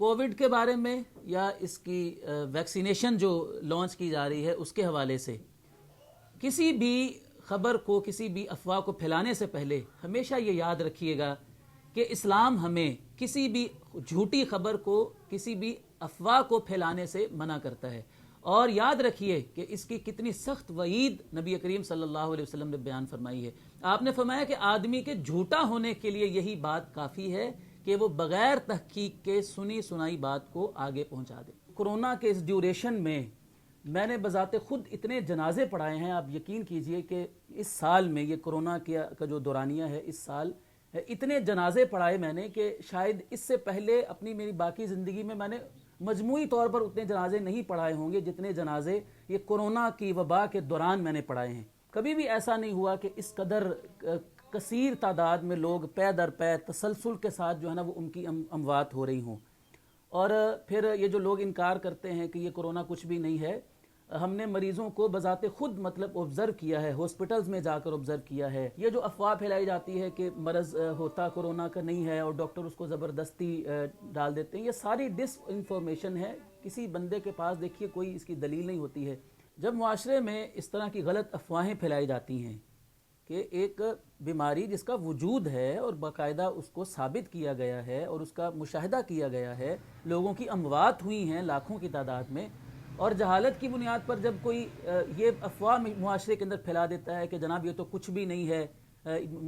Covid के बारे में या इसकी वैक्सीनेशन जो लॉन्च की जा रही है, उसके हवाले से किसी भी खबर को, किसी भी अफवाह को फैलाने से पहले हमेशा ये याद रखिएगा कि इस्लाम हमें किसी भी झूठी खबर को, किसी भी अफवाह को फैलाने से मना करता है। और याद रखिए कि इसकी कितनी सख्त वईद नबी करीम सल्लल्लाहु अलैहि वसल्लम ने बयान फरमाई है। आपने फरमाया कि आदमी के झूठा होने के लिए यही बात काफ़ी है कि वो बगैर तहकीक के सुनी सुनाई बात को आगे पहुँचा दे। कोरोना के इस ड्यूरेशन में मैंने बजाते खुद इतने जनाजे पढ़ाए हैं, आप यकीन कीजिए कि इस साल में ये कोरोना का जो दौरानिया है, इस साल, इतने जनाजे पढ़ाए मैंने कि शायद इससे पहले अपनी मेरी बाकी ज़िंदगी में मैंने मजमू तौर पर उतने जनाजे नहीं पढ़ाए होंगे जितने जनाजे ये कोरोना की वबा के दौरान मैंने पढ़ाए हैं। कभी भी ऐसा नहीं हुआ कि इस कदर कसीर तादाद में लोग पै दर पै तसलसल के साथ जो है ना वो उनकी अम, अमवात हो रही हों। और फिर ये जो लोग इनकार करते हैं कि ये कोरोना कुछ भी नहीं है हमने मरीजों को बजाते खुद मतलब ऑब्ज़र्व किया है हॉस्पिटल्स में जाकर ऑब्ज़र्व किया है। ये जो अफवाह फैलाई जाती है कि मरज़ होता कोरोना का नहीं है और डॉक्टर उसको ज़बरदस्ती डाल देते हैं ये सारी डिस इंफॉर्मेशन है। किसी बंदे के पास देखिए कोई इसकी दलील नहीं होती है। जब माशरे में इस तरह की गलत अफवाहें फैलाई जाती हैं कि एक बीमारी जिसका वजूद है और बाकायदा उसको साबित किया गया है और उसका मुशाहिदा किया गया है, लोगों की अमवात हुई हैं लाखों की तादाद में। और जहालत की बुनियाद पर जब कोई ये अफवाह मुआरे के अंदर फैला देता है कि जनाब ये तो कुछ भी नहीं है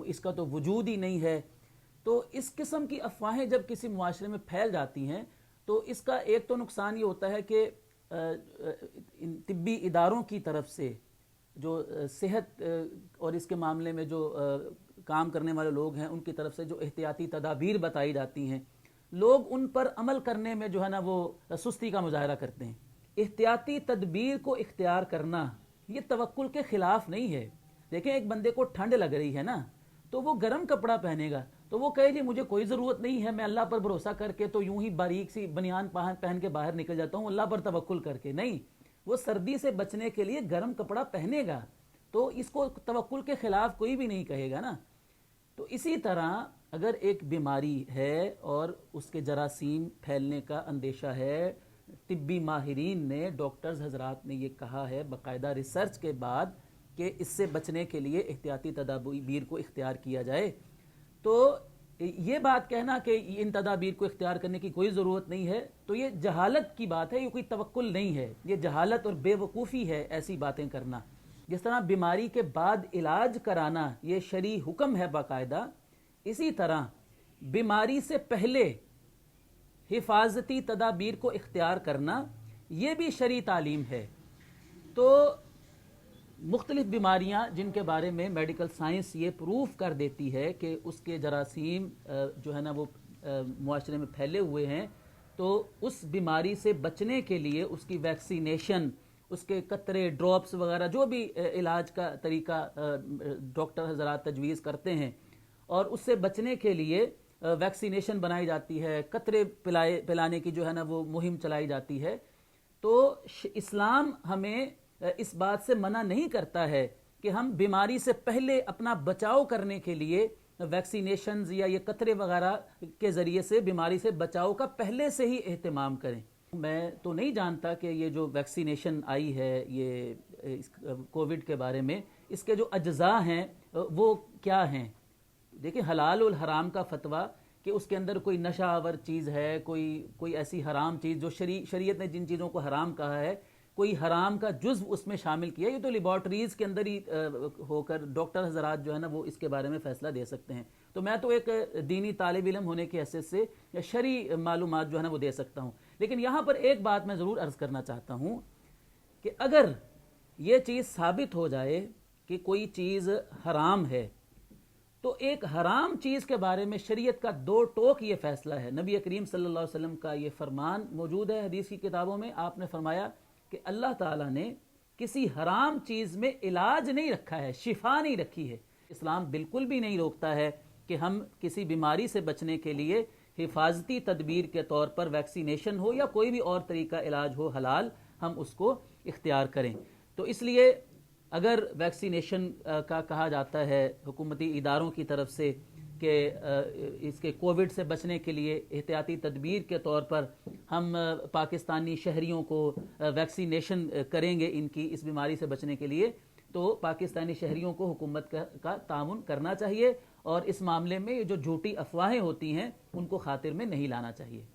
इसका तो वजूद ही नहीं है तो इस किस्म की अफवाहें जब किसी मुआरे में फैल जाती हैं तो इसका एक तो नुकसान ये होता है कि तिब्बी इदारों की तरफ़ से जो सेहत और इसके मामले में जो काम करने वाले लोग हैं, उनकी तरफ़ से जो एहतियाती तदाबीर बताई जाती हैं, लोग उन पर अमल करने में जो है ना वो सुस्ती का मुजाहरा करते हैं। एहतियाती तदबीर को इख्तियार करना, ये तवक्ल के खिलाफ नहीं है। देखें, एक बंदे को ठंड लग रही है ना तो वो गर्म कपड़ा पहनेगा तो वो कहे, जी, मुझे कोई ज़रूरत नहीं है, मैं अल्लाह पर भरोसा करके तो यूँ ही बारीक सी बनियान पहन के बाहर निकल जाता हूँ, अल्लाह पर तवक्ल करके। नहीं वो सर्दी से बचने के लिए गर्म कपड़ा पहनेगा तो इसको तवक्ल के खिलाफ कोई भी नहीं कहेगा ना। तो इसी तरह अगर एक बीमारी है और उसके जरासीम फैलने का अंदेशा है, तिब्बी माहरीन ने, डॉक्टर्स हजरात ने ये कहा है बाकायदा रिसर्च के बाद कि इससे बचने के लिए एहतियाती तदाबीर को इख्तियार किया जाए तो ये बात कहना कि इन तदाबीर को इख्तियार करने की कोई ज़रूरत नहीं है तो ये जहालत की बात है, ये कोई तवक्ल नहीं है। ये जहालत और बेवकूफ़ी है ऐसी बातें करना। जिस तरह बीमारी के बाद इलाज कराना, ये शरी हुक्म है बाकायदा, इसी तरह बीमारी से पहले हिफाजती तदाबीर को इख्तियार करना, ये भी शरी तालीम है। तो मुख्तलिफ़ बीमारियाँ जिनके बारे में मेडिकल साइंस ये प्रूफ कर देती है कि उसके जरासीम जो है ना वो माशरे में फैले हुए हैं तो उस बीमारी से बचने के लिए उसकी वैक्सीनेशन, उसके कतरे, ड्रॉप्स वगैरह, जो भी इलाज का तरीका डॉक्टर हजरात तजवीज़ करते हैं, और उससे बचने के लिए वैक्सीनेशन बनाई जाती है, कतरे पिलाए, पिलाने की जो है ना वो मुहिम चलाई जाती है तो इस्लाम हमें इस बात से मना नहीं करता है कि हम बीमारी से पहले अपना बचाव करने के लिए वैक्सीनेशन या ये कतरे वगैरह के ज़रिए से बीमारी से बचाव का पहले से ही अहतमाम करें। मैं तो नहीं जानता कि ये जो वैक्सीनेशन आई है, ये कोविड के बारे में, इसके जो अज्जा हैं वो क्या हैं? देखिए, हलाल और हराम का फतवा कि उसके अंदर कोई नशा आवर चीज़ है, कोई कोई ऐसी हराम चीज़ जो शरी, शरीयत ने जिन चीज़ों को हराम कहा है कोई हराम का जुज्व उसमें शामिल किया, ये तो लेबॉर्ट्रीज़ के अंदर ही होकर डॉक्टर हजरात जो है ना, वो इसके बारे में फ़ैसला दे सकते हैं। तो मैं तो एक दीनी तालब इलम होने की हैसियत से या शरी मालूम जो है ना, वो दे सकता हूँ। लेकिन यहाँ पर एक बात मैं ज़रूर अर्ज़ करना चाहता हूँ कि अगर ये चीज़ साबित हो जाए कि कोई चीज़ हराम है तो एक हराम चीज़ के बारे में शरीयत का दो टोक ये फैसला है। नबी करीम सल्लल्लाहु अलैहि वसल्लम का ये फरमान मौजूद है हदीस की किताबों में। आपने फरमाया कि अल्लाह ताला ने किसी हराम चीज़ में इलाज नहीं रखा है, शिफा नहीं रखी है। इस्लाम बिल्कुल भी नहीं रोकता है कि हम किसी बीमारी से बचने के लिए हिफाजती तदबीर के तौर पर वैक्सीनेशन हो या कोई भी और तरीका इलाज हो हलाल, हम उसको इख्तियार करें। तो इसलिए अगर वैक्सीनेशन का कहा जाता है, हुकूमती इदारों की तरफ़ से कि इसके कोविड से बचने के लिए एहतियाती तदबीर के तौर पर हम पाकिस्तानी शहरीों को वैक्सीनेशन करेंगे इनकी इस बीमारी से बचने के लिए। तो पाकिस्तानी शहरीों को हुकूमत का, का करना चाहिए और इस मामले में जो झूठी अफवाहें होती हैं उनको खातिर में नहीं लाना चाहिए।